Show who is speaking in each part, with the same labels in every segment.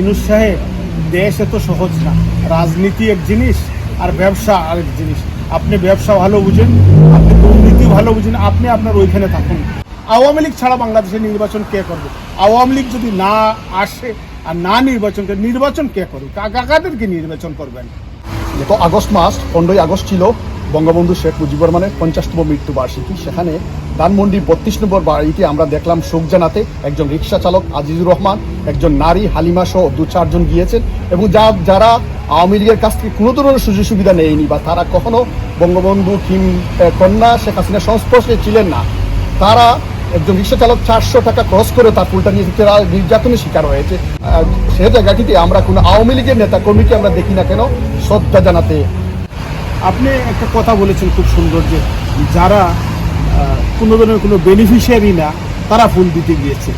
Speaker 1: ইনুস সাহেব, দেশ এত সহজ না। রাজনীতি এক জিনিস আর ব্যবসা আরেক জিনিস। আপনি ব্যবসা ভালো বুঝেন, আপনি দুর্নীতি ভালো বুঝেন, আপনি আপনার ওইখানে থাকুন। আওয়ামী লীগ ছাড়া বাংলাদেশে নির্বাচন কে করবে? আওয়ামী লীগ যদি না আসে আর না নির্বাচন করে, নির্বাচন কে করবে? কাকা কাদেরকে নির্বাচন করবেন?
Speaker 2: গত আগস্ট মাস, পনেরোই আগস্ট ছিল। বঙ্গবন্ধু শেখ মুজিবুর রহমানের পঞ্চাশতম মৃত্যুবার্ষিকী সেখানে ধানমন্ডি বত্রিশ নম্বর বাড়িতে আমরা দেখলাম শোক জানাতে একজন রিক্সা চালক আজিজুর রহমান, একজন নারী হালিমা সহ দু চারজন গিয়েছেন এবং যা, যারা আওয়ামী লীগের কাছ থেকে কোনো ধরনের সুযোগ সুবিধা নেয়নি বা তারা কখনো বঙ্গবন্ধু কিম কন্যা শেখ হাসিনার সংস্পর্শে ছিলেন না। তারা একজন রিক্সা চালক চারশো টাকা ক্রস করে তার ফুলটা নিয়ে নির্যাতনের শিকার হয়েছে। সে জায়গাটিতে আমরা কোনো আওয়ামী লীগের নেতা কর্মীকে আমরা দেখি না কেন? শ্রদ্ধা জানাতে
Speaker 1: আপনি একটা কথা বলেছেন খুব সুন্দর যে যারা কোনো ধরনের কোনো বেনিফিশিয়ারি না, তারা ফুল দিতে গিয়েছে।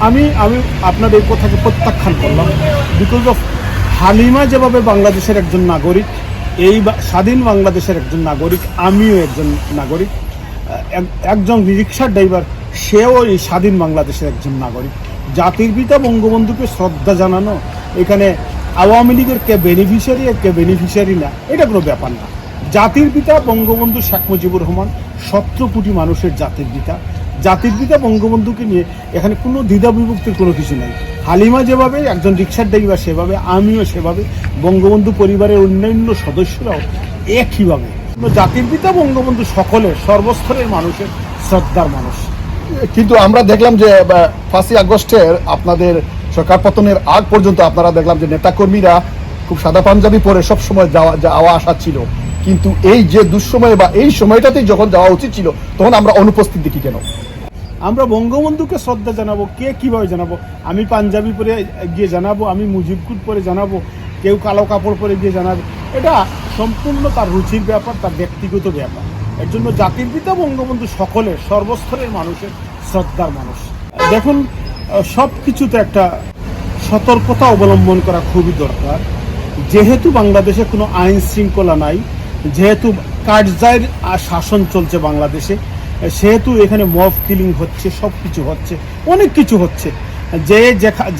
Speaker 1: আমি আমি আপনার এই কথাকে প্রত্যাখ্যান করলাম। বিকজ অফ হালিমা যেভাবে বাংলাদেশের একজন নাগরিক, এই স্বাধীন বাংলাদেশের একজন নাগরিক, আমিও একজন নাগরিক এক- একজন রিক্সার ড্রাইভার, সেও এই স্বাধীন বাংলাদেশের একজন নাগরিক। জাতির পিতা বঙ্গবন্ধুকে শ্রদ্ধা জানানো, এখানে আওয়ামী লীগের কে বেনিফিশিয়ারি আর কে বেনিফিশিয়ারি না, এটা কোনো ব্যাপার না। জাতির পিতা বঙ্গবন্ধু শেখ মুজিবুর রহমান, সতেরো কোটি মানুষের জাতির পিতা। জাতির পিতা বঙ্গবন্ধুকে নিয়ে এখানে কোনো দ্বিধা বিভক্তির কোনো কিছু নাই। হালিমা যেভাবে, একজন রিক্সার ড্রাইভার সেভাবে, আমিও সেভাবে, বঙ্গবন্ধু পরিবারের অন্যান্য সদস্যরাও একইভাবে। জাতির পিতা বঙ্গবন্ধু সকলের, সর্বস্তরের মানুষের শ্রদ্ধার মানুষ।
Speaker 2: কিন্তু আমরা দেখলাম যে পাঁচই আগস্টের আপনাদের সরকার পতনের আগ পর্যন্ত আপনারা দেখলাম যে নেতাকর্মীরা খুব সাদা পাঞ্জাবি পরে সব সময় যাওয়া যাওয়া আসা ছিল। কিন্তু এই যে দুঃসময়ে বা এই সময়টাতেই যখন যাওয়া উচিত ছিল, তখন আমরা অনুপস্থিত দেখি কেন?
Speaker 1: আমরা বঙ্গবন্ধুকে শ্রদ্ধা জানাব, কে কীভাবে জানাব? আমি পাঞ্জাবি পরে গিয়ে জানাব, আমি মুজিবকুট পরে জানাব, কেউ কালো কাপড় পরে গিয়ে জানাবে। এটা সম্পূর্ণ তার রুচির ব্যাপার, তার ব্যক্তিগত ব্যাপার। এর জন্য জাতির পিতা বঙ্গবন্ধু সকলের, সর্বস্তরের মানুষের শ্রদ্ধার মানুষ। দেখুন সব কিছুতে একটা সতর্কতা অবলম্বন করা খুবই দরকার। যেহেতু বাংলাদেশে কোনো আইন শৃঙ্খলা নাই, যেহেতু কার্যায়ের শাসন চলছে বাংলাদেশে, সেহেতু এখানে মফ কিলিং হচ্ছে সব কিছু হচ্ছে, অনেক কিছু হচ্ছে। যে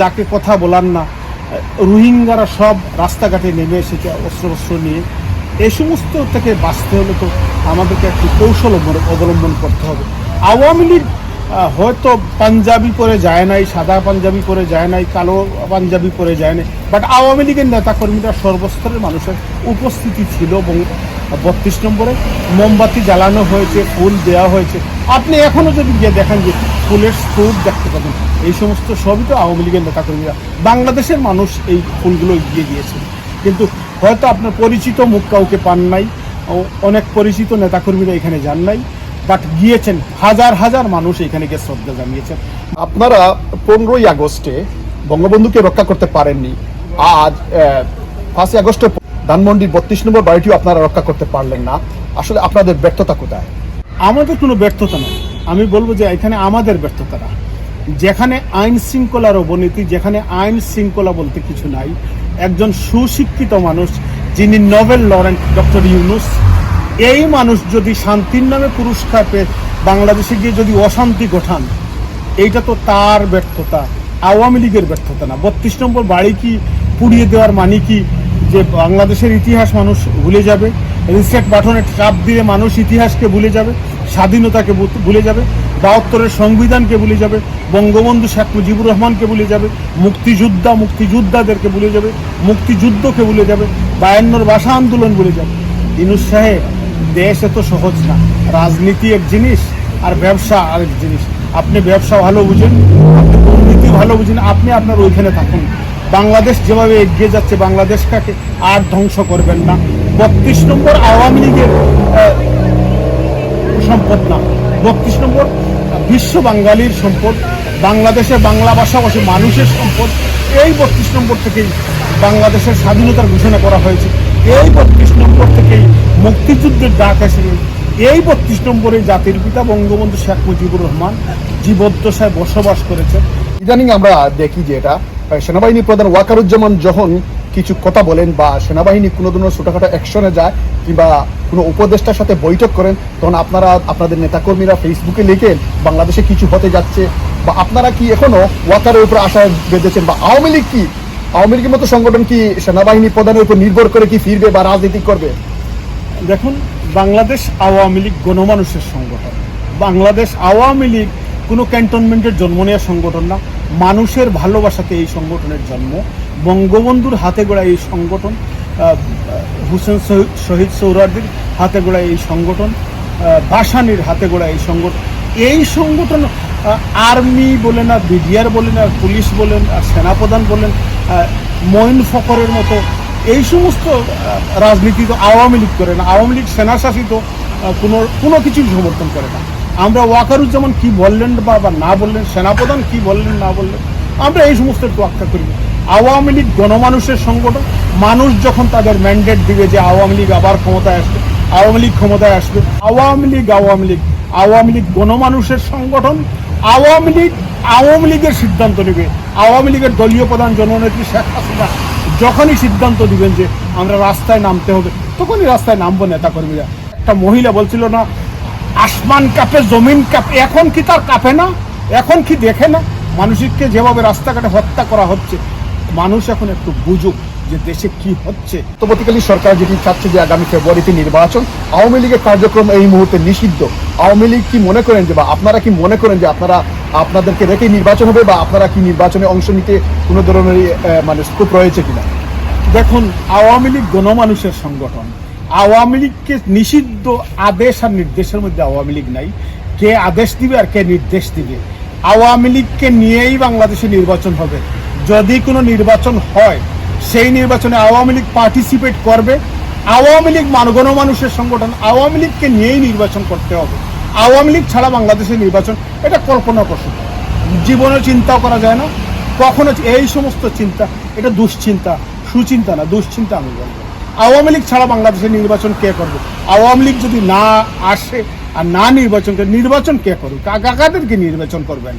Speaker 1: যাকে কথা বলার না, রোহিঙ্গারা সব রাস্তাঘাটে নেমে এসেছে অস্ত্র অস্ত্র নিয়ে। এই সমস্ত থেকে বাঁচতে হলে তো আমাদেরকে একটি কৌশল অবলম্বন করতে হবে। আওয়ামী লীগ হয়তো পাঞ্জাবি পরে যায় নাই, সাদা পাঞ্জাবি পরে যায় নাই, কালো পাঞ্জাবি পরে যায় নাই। বাট আওয়ামী লীগের নেতাকর্মীরা সর্বস্তরের মানুষের উপস্থিতি ছিল এবং বত্রিশ নম্বরে মোমবাতি জ্বালানো হয়েছে, ফুল দেওয়া হয়েছে। আপনি এখনও যদি গিয়ে দেখেন যে ফুলের স্তূপ দেখতে পাবেন, এই সমস্ত সবই তো আওয়ামী লীগের নেতাকর্মীরা। বাংলাদেশের মানুষ এই ফুলগুলো এগিয়ে দিয়েছে কিন্তু হয়তো আপনার পরিচিত মুখ কাউকে পান নাই, অনেক পরিচিত নেতাকর্মীরা এখানে যান নাই। বাট গিয়েছেন হাজার হাজার মানুষ এখানে গিয়ে শ্রদ্ধা জানিয়েছেন।
Speaker 2: আপনারা পনেরোই আগস্টে বঙ্গবন্ধুকে রক্ষা করতে পারেননি। আজ পাঁচই আগস্টে ধানমন্ডির বত্রিশ নম্বর বাড়িটিও আপনারা রক্ষা করতে পারলেন না। আসলে আপনাদের ব্যর্থতা কোথায়?
Speaker 1: আমাদের কোনো ব্যর্থতা নেই। আমি বলব যে এখানে আমাদের ব্যর্থতা না যেখানে আইন শৃঙ্খলার অবনতি, যেখানে আইন শৃঙ্খলা বলতে কিছু নাই, একজন সুশিক্ষিত মানুষ যিনি নোবেল লরেন্ট ডক্টর ইউনুস এই মানুষ যদি শান্তির নামে পুরস্কার পেয়ে বাংলাদেশে গিয়ে যদি অশান্তি ঘটান, এইটা তো তার ব্যর্থতা, আওয়ামী লীগের ব্যর্থতা না। বত্রিশ নম্বর বাড়ি কি পুড়িয়ে দেওয়ার মানে কি? যে বাংলাদেশের ইতিহাস মানুষ ভুলে যাবে, রিসেট বাটনে চাপ দিয়ে মানুষ ইতিহাসকে ভুলে যাবে, স্বাধীনতাকে ভুলে যাবে, বাহাত্তরের সংবিধানকে ভুলে যাবে, বঙ্গবন্ধু শেখ মুজিবুর রহমানকে ভুলে যাবে, মুক্তিযোদ্ধা, মুক্তিযোদ্ধাদেরকে ভুলে যাবে, মুক্তিযুদ্ধকে ভুলে যাবে, বায়ান্নর ভাষা আন্দোলন ভুলে যাবে। ইনুস সাহেব দেশ এত সহজ না। রাজনীতি এক জিনিস আর ব্যবসা আরেক জিনিস। আপনি ব্যবসা ভালো বুঝেন, আপনি দুর্নীতি ভালো বুঝেন, আপনি আপনার ওইখানে থাকুন। বাংলাদেশ যেভাবে এগিয়ে যাচ্ছে, বাংলাদেশটাকে আর ধ্বংস করবেন না। বত্রিশ নম্বর আওয়ামী লীগের সম্পদ না। বত্রিশ নম্বর বিশ্ব বাঙালির সম্পদ, বাংলাদেশে বাংলা ভাষাভাষী মানুষের সম্পদ। এই বত্রিশ নম্বর থেকেই বাংলাদেশের স্বাধীনতার ঘোষণা করা হয়েছে। এই বত্রিশ নম্বর থেকেই মুক্তিযুদ্ধের ডাক এসে এই বত্রিশ নম্বরে জাতির পিতা বঙ্গবন্ধু শেখ মুজিবুর রহমান জীবদ্দশায় বসবাস করেছেন।
Speaker 2: ইদানিং আমরা দেখি যে এটা সেনাবাহিনী প্রধান ওয়াকারুজ্জামান যখন কিছু কথা বলেন বা সেনাবাহিনী কোনো ধরনের ছোটখাটো অ্যাকশনে যায় কিংবা কোনো উপদেষ্টার সাথে বৈঠক করেন, তখন আপনারা, আপনাদের নেতাকর্মীরা ফেসবুকে লিখেন, বাংলাদেশে কিছু হতে যাচ্ছে বা আপনারা কি এখনও ওয়াকারের উপর আশা বেঁধেছেন বা আওয়ামী লীগ কি আওয়ামী লীগের মতো সংগঠন কি সেনাবাহিনী প্রধানের উপর নির্ভর করে কি ফিরবে বা রাজনীতি করবে?
Speaker 1: দেখুন, বাংলাদেশ আওয়ামী লীগ গণমানুষের সংগঠন। বাংলাদেশ আওয়ামী লীগ কোনো ক্যান্টনমেন্টের জন্ম নেওয়া সংগঠন না। মানুষের ভালোবাসাতে এই সংগঠনের জন্ম। বঙ্গবন্ধুর হাতে গড়া এই সংগঠন হুসেন শহীদ- সৌরার্দির হাতে গড়া এই সংগঠন ভাসানির হাতে গড়া এই সংগঠন। এই সংগঠন আর্মি বলেন না বিডিআর বলে না পুলিশ বলেন আর সেনাপ্রধান বলেন মঈন ফকরের মতো এই সমস্ত রাজনীতি তো আওয়ামী লীগ করে না। আওয়ামী লীগ সেনাশাসিত কোনো কোনো কিছুই সমর্থন করে না। আমরা ওয়াকারুজ্জামান কি বললেন বা না বললেন, সেনাপ্রধান কি বললেন, না বললেন, আমরা এই সমস্ত তোয়াক্কা করি আওয়ামী লীগ গণমানুষের সংগঠন, মানুষ যখন তাদের ম্যান্ডেট দিবে যে আওয়ামী লীগ আবার ক্ষমতায় আসবে, আওয়ামী লীগ ক্ষমতায় আসবে, আওয়ামী লীগ আওয়ামী লীগ আওয়ামী লীগ গণমানুষের সংগঠন আওয়ামী লীগ, আওয়ামী লীগের সিদ্ধান্ত নেবে। আওয়ামী লীগের দলীয় প্রধান জননেত্রী শেখ হাসিনা যখনই সিদ্ধান্ত দিবেন যে আমরা রাস্তায় নামতে হবে, তখনই রাস্তায় নামবো নেতা কর্মীরা একটা মহিলা বলছিল না, আসমান কাপে, জমিন কাপে, এখন কি তার কাপে না? এখন কি দেখে না? মানুষকে যেভাবে রাস্তাঘাটে হত্যা করা হচ্ছে মানুষ এখন একটু বুঝুক যে দেশে কি হচ্ছে।
Speaker 2: অন্তর্বর্তীকালীন সরকার যেটি চাচ্ছে যে আগামী ফেব্রুয়ারিতে নির্বাচন, আওয়ামী লীগের কার্যক্রম এই মুহূর্তে নিষিদ্ধ। আওয়ামী লীগ কি মনে করেন যে বা আপনারা কি মনে করেন যে আপনারা আপনাদেরকে রেখে নির্বাচন হবে বা আপনারা কি নির্বাচনে অংশ নিতে কোনো ধরনের মানে স্কোপ রয়েছে কিনা?
Speaker 1: দেখুন, আওয়ামী লীগ গণমানুষের সংগঠন। আওয়ামী লীগকে নিষিদ্ধ আদেশ আর নির্দেশের মধ্যে আওয়ামী লীগ নাই। কে আদেশ দিবে আর কে নির্দেশ দিবে? আওয়ামী লীগকে নিয়েই বাংলাদেশে নির্বাচন হবে। যদি কোনো নির্বাচন হয়, সেই নির্বাচনে আওয়ামী লীগ পার্টিসিপেট করবে। আওয়ামী লীগ মান- গণমানুষের সংগঠন আওয়ামী লীগকে নিয়েই নির্বাচন করতে হবে। আওয়ামী লীগ ছাড়া বাংলাদেশের নির্বাচন, এটা কল্পনা প্রসূত জীবনে চিন্তাও করা যায় না। কখনো এই সমস্ত চিন্তা, এটা দুশ্চিন্তা, সুচিন্তা না, দুশ্চিন্তা আমি বলব। আওয়ামী লীগ ছাড়া বাংলাদেশের নির্বাচন কে করবে? আওয়ামী লীগ যদি না আসে আর না নির্বাচন করে, নির্বাচন কে করবে কাকাদেরকে নির্বাচন করবেন?